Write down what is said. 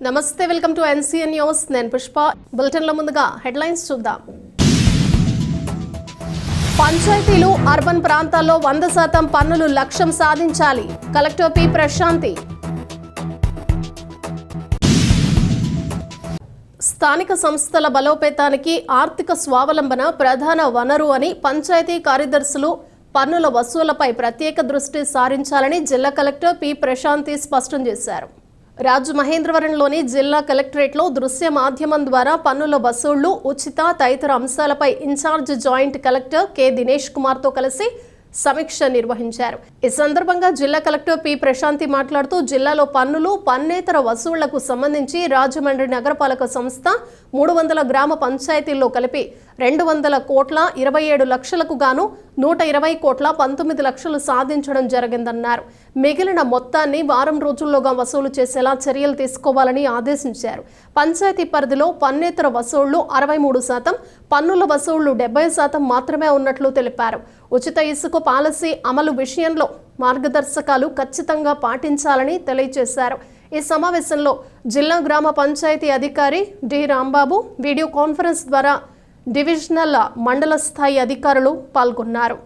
నమస్తే welcome to NCN news. నేను పుష్ప. బులెటిన్ల ముందుగా హెడ్లైన్స్ చూద్దాం. పంచాయతీలు అర్బన్ ప్రాంతాల్లో వంద శాతం పన్నులు లక్ష్యం సాధించాలి. Collector P. ప్రశాంతి. స్థానిక సంస్థల బలోపేతానికి ఆర్థిక స్వావలంబన ప్రధాన వనరు అని పంచాయతీ కార్యదర్శులు పన్నుల వసూలపై ప్రత్యేక దృష్టి సారించాలని జిల్లా కలెక్టర్ పి. ప్రశాంతి స్పష్టం చేశారు. రాజమహేంద్రవరంలోని జిల్లా కలెక్టరేట్లో దృశ్య మాధ్యమం ద్వారా పన్నుల వసూళ్ళు ఉచిత తదితర అంశాలపై incharge joint collector K. Dinesh కుమార్తో కలిసి సమీక్ష నిర్వహించారు. ఈ సందర్భంగా జిల్లా కలెక్టర్ పి. ప్రశాంతి మాట్లాడుతూ జిల్లాలో పన్నులు పన్నేతర వసూళ్ళకు సంబంధించి రాజమండ్రి నగరపాలక సంస్థ మూడు వందల గ్రామ పంచాయతీల్లో కలిపి రెండు వందల కోట్ల ఇరవై ఏడు లక్షలకు గాను నూట ఇరవై కోట్ల పంతొమ్మిది లక్షలు సాధించడం జరిగిందన్నారు. మిగిలిన మొత్తాన్ని వారం రోజుల్లోగా వసూలు చేసేలా చర్యలు తీసుకోవాలని ఆదేశించారు. పంచాయతీ పరిధిలో పన్నేతర వసూళ్ళు అరవై మూడు శాతం పన్నుల వసూళ్ళు డెబ్బై శాతం మాత్రమే ఉన్నట్లు తెలిపారు. ఉచిత ఇసుక పాలసీ అమలు విషయంలో మార్గదర్శకాలు ఖచ్చితంగా పాటించాలని తెలియజేశారు. ఈ సమావేశంలో జిల్లా గ్రామ పంచాయతీ అధికారి డి రాంబాబు వీడియో కాన్ఫరెన్స్ ద్వారా డివిజనల్ మండల స్థాయి అధికారులు పాల్గొన్నారు.